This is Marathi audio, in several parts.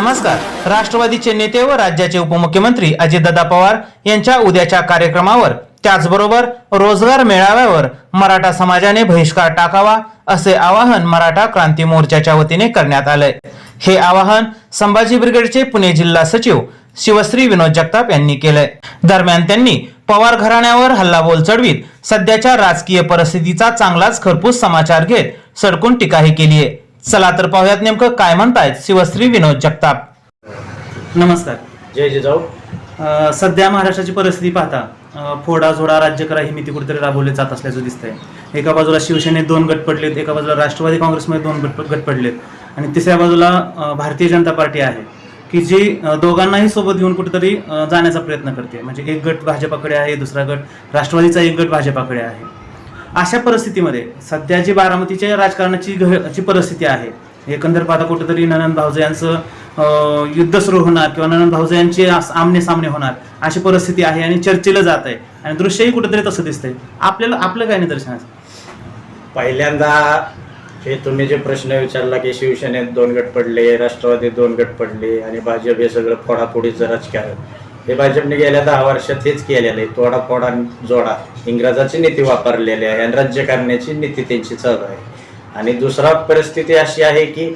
नमस्कार. राष्ट्रवादीचे नेते व राज्याचे उपमुख्यमंत्री अजितदादा पवार यांच्या उद्याच्या कार्यक्रमावर त्याचबरोबर रोजगार मेळाव्यावर मराठा समाजाने बहिष्कार टाकावा असे आवाहन मराठा क्रांती मोर्चाच्या वतीने करण्यात आलंय हे आवाहन संभाजी ब्रिगेडचे पुणे जिल्हा सचिव शिवश्री विनोद जगताप यांनी केलंय दरम्यान त्यांनी पवार घराण्यावर हल्लाबोल चढवीत सध्याच्या राजकीय परिस्थितीचा चांगलाच खरपूस समाचार घेत सडकून टीकाही केलीय. चला तर पाहुयात नेमकं काय म्हणतायत शिवश्री विनोद जगताप. नमस्कार. जय जिजाऊ. अ, सध्या महाराष्ट्राची परिस्थिती पाहता फोडा झोडा राज्य करा ही नीती कुठेतरी राबवली जात असल्याचं दिसतंय. एका बाजूला शिवसेनेत दोन गट पडलेत एका बाजूला राष्ट्रवादी काँग्रेसमध्ये दोन गट गट पडलेत. आणि तिसऱ्या बाजूला भारतीय जनता पार्टी आहे की जी दोघांनाही सोबत घेऊन कुठेतरी जाण्याचा प्रयत्न करते. म्हणजे एक गट भाजपाकडे आहे दुसरा गट राष्ट्रवादीचा एक गट भाजपाकडे आहे. अशा परिस्थितीमध्ये सध्या जी बारामतीच्या राजकारणाची घ- परिस्थिती आहे. एकंदर पाहता कुठेतरी ननंद भाऊजे यांचं युद्ध सुरू होणार किंवा ननंद भाऊजे यांचे आमने सामने होणार अशी परिस्थिती आहे आणि चर्चेला जात आहे. आणि दृश्यही कुठेतरी तसं दिसतंय. आपल्याला आपलं काय निदर्शन पहिल्यांदा हे तुम्ही जे प्रश्न विचारला की शिवसेनेत दोन गट पडले राष्ट्रवादीत दोन गट पडले आणि भाजप हे सगळं फोडाफोडीचं राजकारण. हे भाजपने गेल्या दहा वर्षात हेच केलेलं आहे तोडा फोडा जोडा. इंग्रजाची नीती वापरलेली आहे आणि राज्य करण्याची नीती त्यांची चालू आहे. आणि दुसरा परिस्थिती अशी आहे की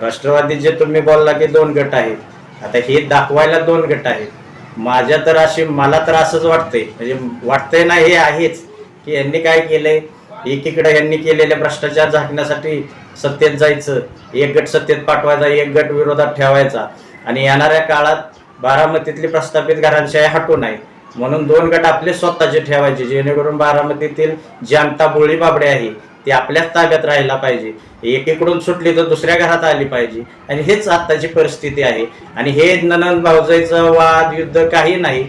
राष्ट्रवादी जे तुम्ही बोलला की दोन गट आहेत. आता हे दाखवायला दोन गट आहेत. माझ्या तर अशी मला तर असंच वाटतंय. म्हणजे वाटतंय ना हे आहेच की यांनी काय केलंय? एकीकडे यांनी केलेले भ्रष्टाचार झाकण्यासाठी सत्तेत जायचं एक गट सत्तेत पाठवायचा एक गट विरोधात ठेवायचा. आणि येणाऱ्या काळात बारामतीतली प्रस्थापित घरांशाही हटू नये. म्हणून दोन गट आपले स्वतःचे ठेवायचे जेणेकरून बारामतीतील जनता बोळी बाबडे आहे. ती आपल्याच ताब्यात राहायला पाहिजे. एकीकडून सुटली तर दुसऱ्या घरात आली पाहिजे. आणि हेच आत्ताची परिस्थिती आहे. आणि हे ननंद भाऊजाईचं वाद युद्ध काही नाही.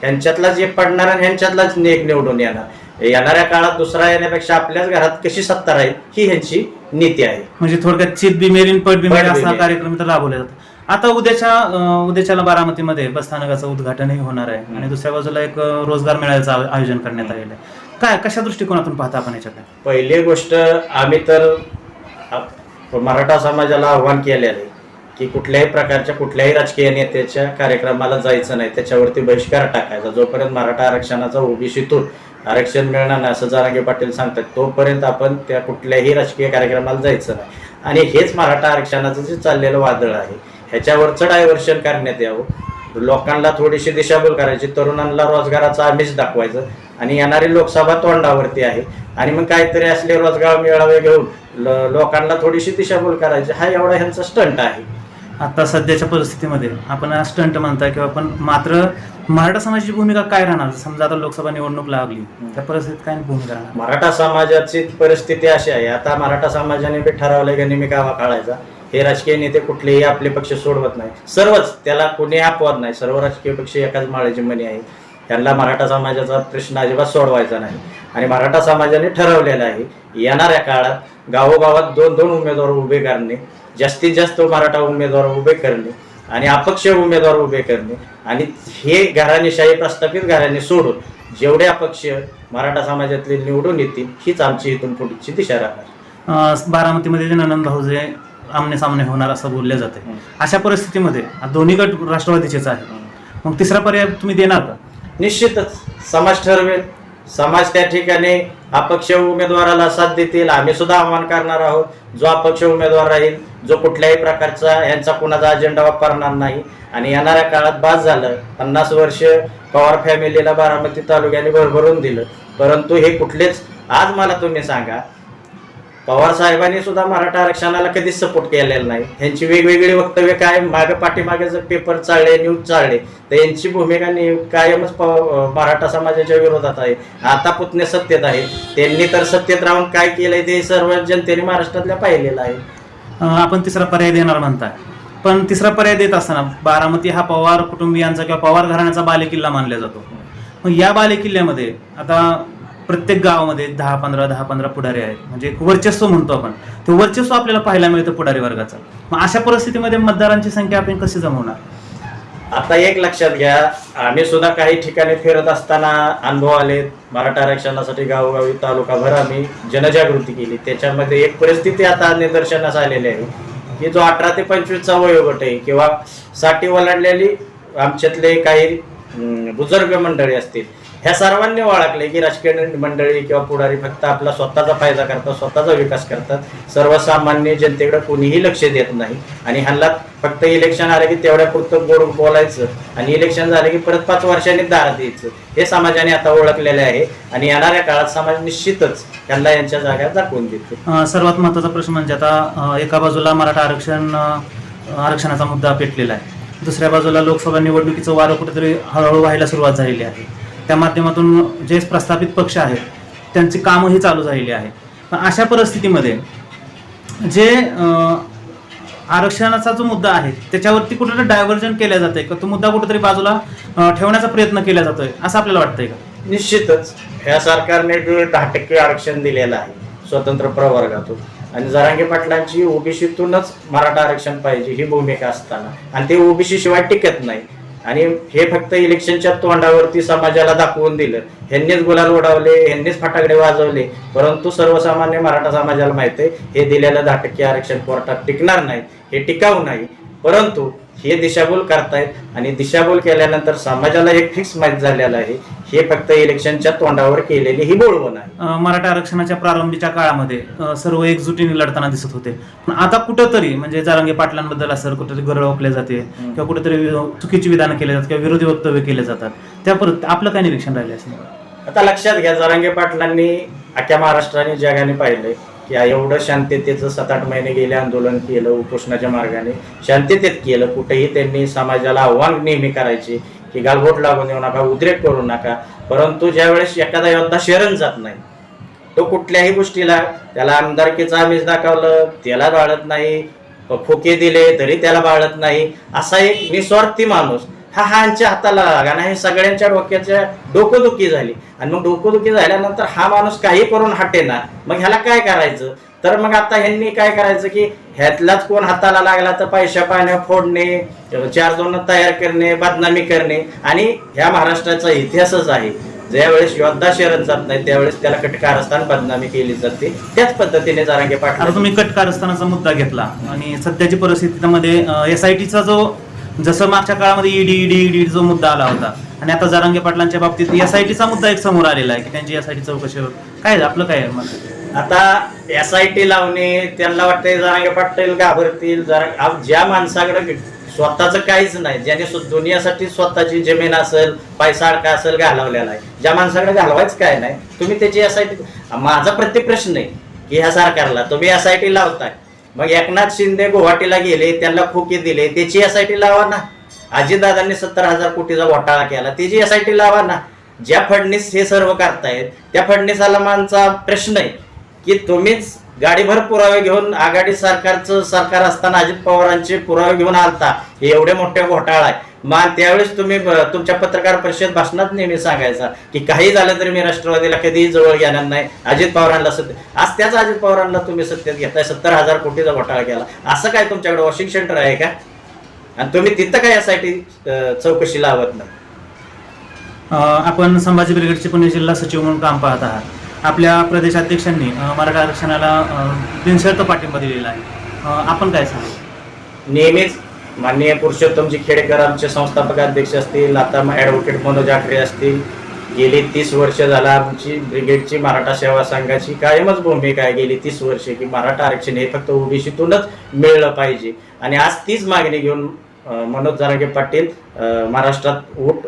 ह्यांच्यातलाच जे पडणार आणि ह्यांच्यातलाच नेक निवडून येणार. येणाऱ्या काळात दुसरा येण्यापेक्षा आपल्याच घरात कशी सत्ता राहील ही ह्यांची नीती आहे. म्हणजे थोडक्यात चित बी मेरीन पट बी पट मेरीन बी असा. कार्यक्रम तर राबवला जातो. आता उद्याच्या उद्याच्याला बारामतीमध्ये बसस्थानकाचं उद्घाटनही होणार आहे. आणि दुसऱ्या बाजूला एक रोजगार मेळाव्याचं आयो- आयोजन करण्यात आलेलं आहे. काय कशा दृष्टिकोनातून पाहता आपण याच्याकडे? पहिली गोष्ट आम्ही तर मराठा समाजाला आव्हान केलेलं आहे की कुठल्याही प्रकारच्या कुठल्याही राजकीय नेत्याच्या कार्यक्रमाला जायचं नाही. त्याच्यावरती बहिष्कार टाकायचा. जोपर्यंत मराठा आरक्षणाचा ओबीसीतून आरक्षण मिळणार नाही असं जारांगे पाटील सांगतात तोपर्यंत आपण त्या कुठल्याही राजकीय कार्यक्रमाला जायचं नाही. आणि हेच मराठा आरक्षणाचं जे चाललेलं वादळ आहे ह्याच्यावरचं डायव्हर्शन करण्यात यावं. लोकांना थोडीशी दिशाभूल करायची तरुणांना रोजगाराचं आमिष दाखवायचं आणि येणारी लोकसभा तोंडावरती आहे. आणि मग काहीतरी असले रोजगार मेळावे घेऊन लोकांना थोडीशी दिशाभूल करायची हा एवढा ह्यांचा स्टंट आहे. आता सध्याच्या परिस्थितीमध्ये आपण स्टंट म्हणताय किंवा आपण मात्र मराठा समाजाची भूमिका काय राहणार? समजा आता लोकसभा निवडणूक लागली त्या परिस्थितीत काय भूमिका राहणार? मराठा समाजाची परिस्थिती अशी आहे. आता मराठा समाजाने बी ठरवलंय की नेहमी गावा काढायचा हे राजकीय नेते कुठलेही आपले पक्ष सोडवत नाही. सर्वच त्याला कोणी अपवाद नाही. सर्व राजकीय पक्ष एकाच माळ्याची मनी आहे. त्यांना मराठा समाजाचा प्रश्न अजिबात सोडवायचा नाही. आणि मराठा समाजाने ठरवलेलं आहे येणाऱ्या काळात गावोगावात दोन दोन उमेदवार उभे करणे जास्तीत जास्त मराठा उमेदवार उभे करणे आणि अपक्ष उमेदवार उभे करणे आणि हे घराणेशाही प्रस्थापित घराणे सोडून जेवढे अपक्ष मराठा समाजातले निवडून येतील हीच आमची इथून पुढची दिशा राहणार. बारामतीमध्ये जे ननंद भाऊजे आमने सामने होणार असं बोलले जाते. अशा परिस्थितीमध्ये दोन्ही गट राष्ट्रवादीचेच आहे मग तिसरा पर्याय तुम्ही देणार का? निश्चितच. समाज ठरवेल. समाज त्या ठिकाणी अपक्ष उमेदवाराला साथ देतील. आम्ही सुद्धा आव्हान करणार आहोत. जो अपक्ष उमेदवार राहील जो कुठल्याही प्रकारचा यांचा कुणाचा अजेंडा वापरणार नाही. आणि येणाऱ्या काळात बाद झालं. पन्नास वर्ष पवार फॅमिलीला बारामती तालुक्याने भरभरून दिलं. परंतु हे कुठलेच आज मला तुम्ही सांगा पवार साहेबांनी सुद्धा मराठा आरक्षणाला कधीच सपोर्ट केलेला नाही. यांची वेगवेगळी वक्तव्य काय मागे पाठीमागे जर पेपर चालले न्यूज चालले तर यांची भूमिका नि कायमच प- मराठा समाजाच्या विरोधात आहे. आता पुतणे सत्तेत आहे त्यांनी तर सत्तेत राहून काय केलंय ते सर्व जनतेने महाराष्ट्रातल्या पाहिलेलं आहे. आपण तिसरा पर्याय देणार म्हणता पण तिसरा पर्याय देत असताना बारामती हा पवार कुटुंबियांचा किंवा पवार घराण्याचा बालेकिल्ला मानला जातो. मग या बालेकिल्ल्यामध्ये आता प्रत्येक गावामध्ये दहा पंधरा दहा पंधरा पुढारी आहेत. म्हणजे एक वर्चस्व म्हणतो आपण. ते वर्चस्व आपल्याला पाहायला मिळतं पुढारी वर्गाचं. मग अशा परिस्थितीमध्ये मतदारांची संख्या आपण कशी जमवणार? आता एक लक्षात घ्या. आम्ही सुद्धा काही ठिकाणी फिरत असताना अनुभव आले. मराठा आरक्षणासाठी गावोगावी तालुकाभर आम्ही जनजागृती केली. त्याच्यामध्ये एक परिस्थिती आता निदर्शनास आलेली आहे. की जो अठरा ते पंचवीसचा वयोगट आहे किंवा साठी ओलांडलेली आमच्यातले काही बुजुर्ग मंडळी असतील ह्या सर्वांनी ओळखले की राजकीय मंडळी किंवा पुढारी फक्त आपला स्वतःचा फायदा करतात स्वतःचा विकास करतात. सर्वसामान्य जनतेकडे कोणीही लक्ष देत नाही. आणि ह्यांना फक्त इलेक्शन आलं की तेवढ्या पुरतं गोड बोलायचं. आणि इलेक्शन झालं की परत पाच वर्षांनी दारात यायचं हे समाजाने आता ओळखलेले आहे. आणि येणाऱ्या काळात समाज निश्चितच त्यांना यांच्या जागा दाखवून देतो. सर्वात महत्त्वाचा प्रश्न म्हणजे आता एका बाजूला मराठा आरक्षण आरक्षणाचा मुद्दा पेटलेला आहे. दुसऱ्या बाजूला लोकसभा निवडणुकीचं वारं कुठेतरी हळूहळू व्हायला सुरुवात झालेली आहे. त्या माध्यमातून जे प्रस्थापित पक्ष आहेत त्यांची कामंही चालू झालेली आहे. अशा परिस्थितीमध्ये जे आरक्षणाचा जो मुद्दा आहे त्याच्यावरती कुठेतरी डायव्हर्जन केल्या जाते का? तो मुद्दा कुठेतरी बाजूला ठेवण्याचा प्रयत्न केला जातोय असं आपल्याला वाटतंय का? निश्चितच. ह्या सरकारने दहा टक्के आरक्षण दिलेलं आहे स्वतंत्र प्रवर्गातून. आणि जरांगे पाटलांची ओबीसीतूनच मराठा आरक्षण पाहिजे ही भूमिका असताना. आणि ते ओबीसी शिवाय टिकत नाही. आणि हे फक्त इलेक्शनच्या तोंडावरती समाजाला दाखवून दिलं. ह्यांनीच गुलाल उडवले ह्यांनीच फटाकडे वाजवले. परंतु सर्वसामान्य मराठा समाजाला माहिती आहे हे दिलेलं दहा टक्के आरक्षण कोर्टात टिकणार नाही हे टिकाऊ नाही. परंतु हे दिशाभूल करतायत आणि दिशाभूल केल्यानंतर समाजाला एक फिक्स माहीत झालेलं आहे. हे फक्त इलेक्शनच्या तोंडावर केलेली ही बोलवण आहे. मराठा आरक्षणाच्या प्रारंभीच्या काळामध्ये सर्व एकजुटीने लढताना दिसत होते. पण आता कुठंतरी म्हणजे जारंगे पाटलांबद्दल असं कुठेतरी गरळ ओकले जाते किंवा कुठेतरी चुकीची विधानं केली जातात किंवा विरोधी वक्तव्य केले जातात. त्या परत आपलं काय निरीक्षण राहिले असं आता लक्षात घ्या जरांगे पाटलांनी अख्ख्या महाराष्ट्राने जगाने पाहिलंय. की एवढं शांततेचं सात आठ महिने गेले आंदोलन केलं उपोषणाच्या मार्गाने शांततेत केलं कुठेही त्यांनी समाजाला आव्हान नेहमी करायचे की गालबोट लागून देऊ नका उद्रेक करू नका. परंतु ज्यावेळेस एखादा योद्धा शरण जात नाही तो कुठल्याही गोष्टीला त्याला आमदारकीचं आमिष दाखवलं त्याला बाळत नाही फुके दिले तरी त्याला बाळत नाही असा एक निस्वार्थी माणूस हा हांच्या हाताला लागा. हे सगळ्यांच्या डोक्याच्या डोकंदुखी झाली. आणि मग डोकंदुखी झाल्यानंतर हा माणूस काही करून हटेना मग ह्याला काय करायचं? तर मग आता ह्यांनी काय करायचं की ह्यातलाच कोण हाताला लागला तर पैशा पाण्या फोडणे चार दोन तयार करणे बदनामी करणे. आणि ह्या महाराष्ट्राचा इतिहासच आहे. ज्यावेळेस योद्धा शरण जात नाही त्यावेळेस त्याला कटकारस्थान बदनामी केली जाते. त्याच पद्धतीने जारांगे आता पाटील तुम्ही कटकारस्थानाचा मुद्दा घेतला. आणि सध्याची परिस्थितीमध्ये एस आय टीचा जो जसं मागच्या काळामध्ये ईडी ईडी ईडी जो मुद्दा आला होता. आणि आता जारांगे पाटलांच्या बाबतीत एस आय टीचा मुद्दा एक समोर आलेला आहे की त्यांची एस आय टी चौकशी काय आपलं काय आहे मग आता एस आय टी लावणे त्यांना वाटतंय जरांगे पाटील घाबरतील. जरा ज्या माणसाकडे स्वतःचं काहीच नाही ज्याने दुनियासाठी स्वतःची जमीन असेल पैसा अडका असेल घालवलेला आहे. ज्या माणसाकडे घालवायच काय नाही तुम्ही त्याची एस आय टी माझा प्रत्येक प्रश्न आहे की ह्या सरकारला तुम्ही एस आय टी लावताय. मग एकनाथ शिंदे गुवाहाटीला गेले त्यांना खोके दिले त्याची एस आय टी लावा ना. अजितदादांनी सत्तर हजार कोटीचा घोटाळा केला त्याची एस आय टी लावा ना. ज्या फडणीस हे सर्व करतायत त्या फडणीसाला मानचा प्रश्न आहे की तुम्हीच गाडीभर पुरावे घेऊन आघाडी सरकारचं सरकार असताना अजित पवारांचे पुरावे घेऊन आलता. हे एवढे मोठे घोटाळा आहे. मग त्यावेळेस तुम्ही तुमच्या पत्रकार परिषद भाषणात नेहमी सांगायचा की काही झालं तरी मी राष्ट्रवादीला कधीही जवळ घेणार नाही. अजित पवारांना सत्य आज त्याच अजित पवारांना तुम्ही सत्तेत घेताय सत्तर हजार कोटीचा घोटाळा केला. असं काय तुमच्याकडे वॉशिंग सेंटर आहे का? आणि तुम्ही तिथं काय यासाठी चौकशी लावत नाही? आपण संभाजी ब्रिगेडचे पुणे जिल्हा सचिव म्हणून काम पाहत आहात. आपल्या प्रदेशाध्यक्षांनी मराठा आरक्षणाला बिनशर्त पाठिंबा दिलेला आहे. आपण काय सांगू? नेहमीच माननीय पुरुषोत्तमजी खेडेकर आमचे संस्थापक अध्यक्ष असतील आता ॲडव्होकेट मनोज आखरे असतील. गेली तीस वर्ष झाला आमची ब्रिगेडची मराठा सेवा संघाची कायमच भूमिका आहे. गेली तीस वर्षे की मराठा आरक्षण हे फक्त ओबीसीतूनच मिळलं पाहिजे. आणि आज तीच मागणी घेऊन मनोज जरांगे पाटील महाराष्ट्रात उठ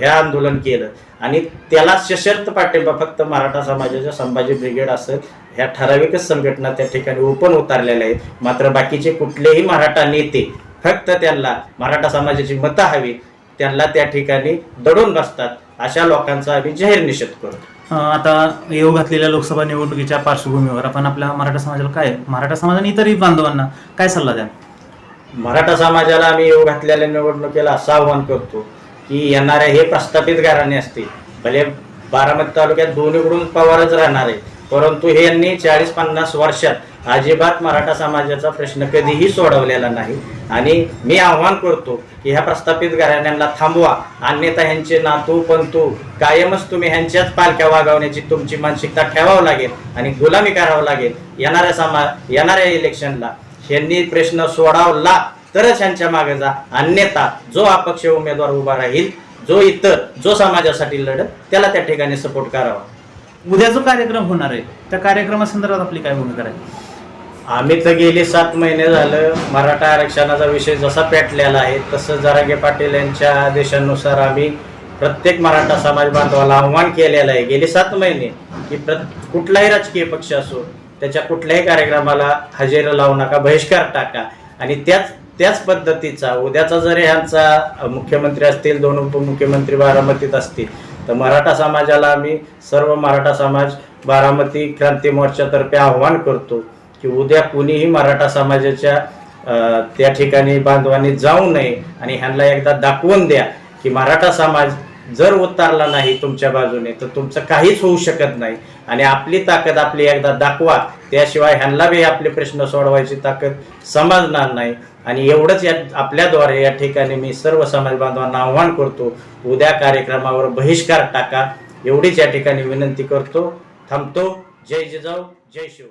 हे आंदोलन केलं. आणि त्याला सशर्त पाठिंबा फक्त मराठा समाजाच्या संभाजी ब्रिगेड असेल ह्या ठराविकच संघटना त्या ठिकाणी ओपन उतारलेल्या आहेत. मात्र बाकीचे कुठलेही मराठा नेते फक्त त्यांना मराठा समाजाची मतं हवी त्यांना त्या ठिकाणी दडून बसतात अशा लोकांचा आम्ही जाहीर निषेध करतो. आता येऊ घातलेल्या लोकसभा निवडणुकीच्या पार्श्वभूमीवर आपण आपल्या मराठा समाजाला काय मराठा समाज आणि इतरही बांधवांना काय सल्ला द्या मराठा समाजाला आम्ही येऊ घातलेल्या निवडणुकीला असं आव्हान करतो की येणाऱ्या हे प्रस्थापित घराणे असतील भले बारामती तालुक्यात दोन्हीकडून पवारच राहणार आहे परंतु हे यांनी चाळीस पन्नास वर्षात अजिबात मराठा समाजाचा प्रश्न कधीही सोडवलेला नाही. आणि मी आव्हान करतो की ह्या प्रस्थापित घराण्यांना थांबवा. अन्यथा ह्यांचे नातू पंतू कायमच तुम्ही ह्यांच्याच पालख्या वागवण्याची तुमची मानसिकता ठेवावं लागेल आणि गुलामी करावं लागेल. येणाऱ्या समा येणाऱ्या इलेक्शनला ह्यांनी प्रश्न सोडावला तरच ह्यांच्या मागे जा. अन्यथा जो अपक्ष उमेदवार उभा राहील जो इतर जो समाजासाठी लढत त्याला त्या ठिकाणी सपोर्ट करावा. उद्या जो कार्यक्रम होणार आहे त्या कार्यक्रमासंदर्भात आपली काय भूमिका आहे आम्ही तर गेले सात महिने झालं. मराठा आरक्षणाचा विषय जसा पेटलेला आहे तसं जरागे पाटील यांच्या आदेशानुसार आम्ही प्रत्येक मराठा समाज बांधवाला आव्हान केलेलं आहे. गेले सात महिने की प्र कुठलाही राजकीय पक्ष असो त्याच्या कुठल्याही कार्यक्रमाला हजेरं लावू नका बहिष्कार टाका. आणि त्याच त्याच पद्धतीचा उद्याचा जर ह्यांचा मुख्यमंत्री असतील दोन उपमुख्यमंत्री बारामतीत असतील तर मराठा समाजाला आम्ही सर्व मराठा समाज बारामती क्रांती मोर्चातर्फे आव्हान करतो. की उद्या कुणीही मराठा समाजाच्या त्या ठिकाणी बांधवांनी जाऊ नये आणि ह्यांना एकदा दाखवून द्या की मराठा समाज जर उतरला नाही तुमच्या बाजूने तर तुमचं काहीच होऊ शकत नाही. आणि आपली ताकद आपली एकदा दाखवा. त्याशिवाय ह्यांना बी आपले प्रश्न सोडवायची ताकद समजणार नाही. आणि एवढंच या आपल्याद्वारे या ठिकाणी मी सर्व समाज बांधवांना आव्हान करतो उद्या कार्यक्रमावर बहिष्कार टाका. एवढीच या ठिकाणी विनंती करतो. थांबतो. जय जिजाऊ जय शिव